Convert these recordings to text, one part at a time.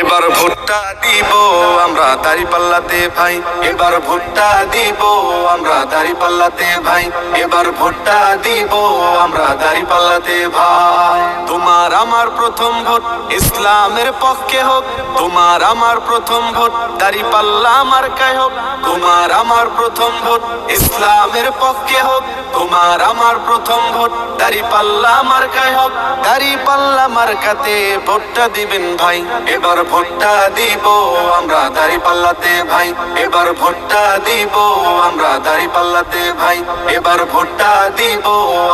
এবার ভুট্টা দিব আমরা দাড়ি পাল্লাতে ভাই। এবার ভুট্টা দিব আমরা দাড়ি পাল্লাতে ভাই। এবার ভুট্টা দিব আমরা দাড়ি পাল্লাতে ভাই। আমার প্রথম ভোট, ইসলামের পক্ষে হোক, তোমার আমার প্রথম ভোট, দাড়ি পাল্লা আমার কায় হোক, তোমার আমার প্রথম ভোট, ইসলামের পক্ষে হোক, তোমার আমার প্রথম ভোট, দাড়ি পাল্লা আমার কায় হোক, দাড়ি পাল্লা মার্কাতে ভোটটা দিবেন ভাই। এবার ভোটটা দিব আমরা দাড়ি পাল্লাতে ভাই। এবার ভোটটা দিব আমরা দাড়ি পাল্লাতে ভাই। এবার ভোটটা দিব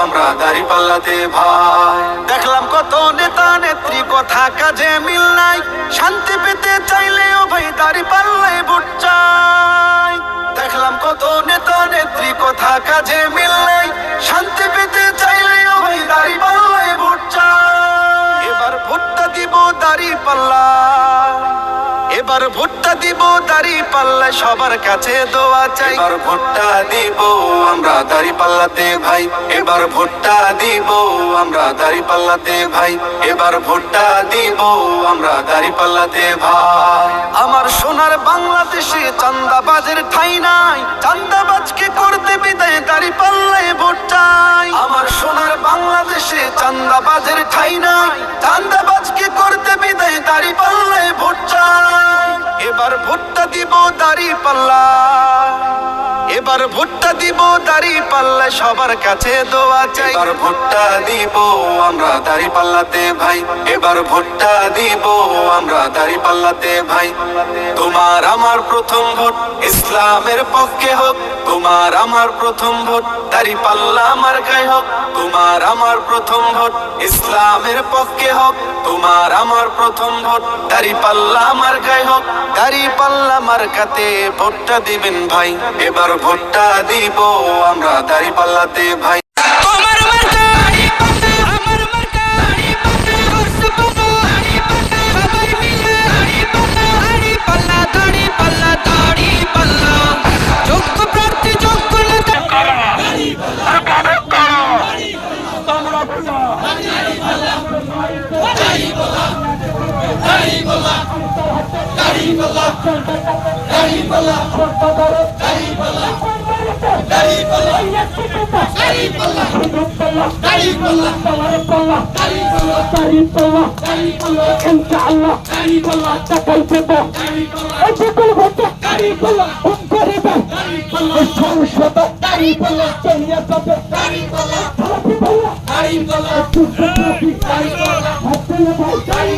আমরা দাড়ি পাল্লাতে ভাই। দেখলাম কত নেতা নেত্রী কথা কাজে মিল নাই। শান্তি পেতে চাইলেও ভাই দাঁড়ি পাল্লাই ভোট চাই। দেখলাম কত নেতা নেত্রী কথা কাজে মিল নাই। শান্তি পেতে চাইলেও ভাই দাড়ি পাল্লাই ভোট চাই। এবার ভোটটা দিব দাড়ি পাল্লা এবার ভোটটা দিব দাড়ি পাল্লা সবার কাছে দোয়া চাই। এবার ভোটটা দিব আমরা দাড়ি পাল্লাতে ভাই। এবার ভোটটা দিব আমরা দাড়ি পাল্লাতে ভাই। এবার ভোটটা দিব আমরা দাড়ি পাল্লাতে ভাই। আমার সোনার বাংলাদেশে চান্দাবাজের ঠাই নাই এবার ভুট্টা দিব দাড়ি পাল্লা, সবার কাছে দোয়া চাই। এবার ভুট্টা দিব আমরা দাড়ি পাল্লাতে ভাই। এবার ভুট্টা দিব আমরা দাড়ি পাল্লাতে ভাই। তোমার আমার প্রথম ভোট, ইসলামের পক্ষে হোক। তোমার আমার প্রথম ভোট, দাড়ি পাল্লা আমার গায়ে হোক। তোমার আমার প্রথম ভোট, ইসলামের পক্ষে হোক। তোমার আমার প্রথম ভোট, দাড়ি পাল্লা আমার গায়ে হোক। দাড়ি পাল্লা আমার কাতে ভোটটা দিবেন ভাই। এবার ভোটটা দিব আমরা, দাড়ি পাল্লাতে ভাই। তোমার মার্কা ان شاء الله تقلبه انت كل بطه قريبه الشمس بطه الدنيا بطه দাড়ি